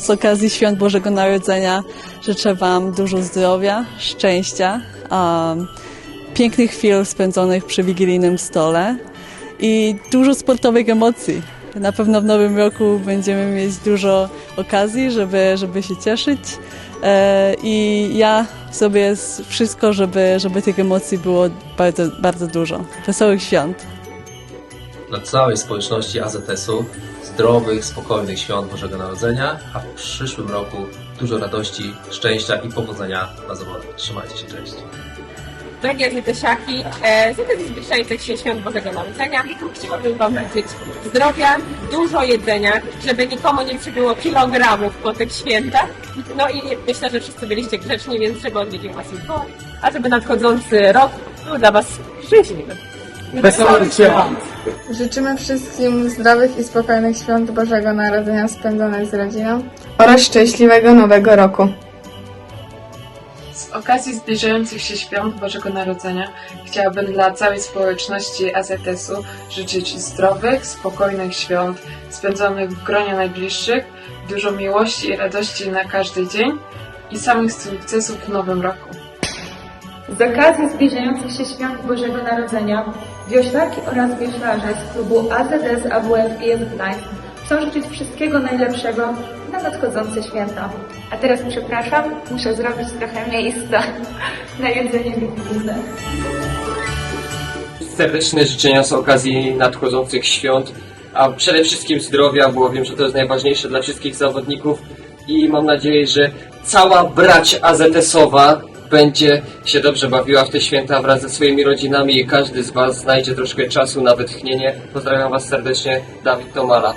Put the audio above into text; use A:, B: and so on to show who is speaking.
A: z okazji Świąt Bożego Narodzenia życzę Wam dużo zdrowia, szczęścia, um, pięknych chwil spędzonych przy wigilijnym stole i dużo sportowych emocji. Na pewno w nowym roku będziemy mieć dużo okazji, żeby, żeby się cieszyć e, i ja sobie wszystko, żeby, żeby tych emocji było bardzo, bardzo dużo. Wesołych świąt!
B: Dla całej społeczności AZS-u zdrowych, spokojnych świąt Bożego Narodzenia, a w przyszłym roku dużo radości, szczęścia i powodzenia na zawodach. Trzymajcie się, cześć!
C: Drogie Zytysiaki, z okazji zbliżających się świąt Bożego Narodzenia chciałabym Wam życzyć zdrowia, dużo jedzenia, żeby nikomu nie przybyło kilogramów po tych świętach. No i myślę, że wszyscy byliście grzeczni, więc żeby odwiedził Was Mikołaj, a żeby nadchodzący rok był dla Was szczęśliwy.
D: Wesołych świąt!
E: Życzymy wszystkim zdrowych i spokojnych świąt Bożego Narodzenia spędzonych z rodziną oraz szczęśliwego Nowego Roku.
F: Z okazji zbliżających się świąt Bożego Narodzenia chciałabym dla całej społeczności AZS-u życzyć zdrowych, spokojnych świąt, spędzonych w gronie najbliższych, dużo miłości i radości na każdy dzień i samych sukcesów w nowym roku.
G: Z okazji zbliżających się świąt Bożego Narodzenia wioślarki oraz wioślarze z klubu AZS AWF i Gdańsk chcą życzyć wszystkiego najlepszego na nadchodzące święta. A teraz przepraszam, muszę zrobić trochę miejsca na jedzenie wigilijne.
D: Serdeczne życzenia z okazji nadchodzących świąt, a przede wszystkim zdrowia, bo wiem, że to jest najważniejsze dla wszystkich zawodników i mam nadzieję, że cała brać AZS-owa będzie się dobrze bawiła w te święta wraz ze swoimi rodzinami i każdy z Was znajdzie troszkę czasu na wytchnienie. Pozdrawiam Was serdecznie, Dawid Tomala.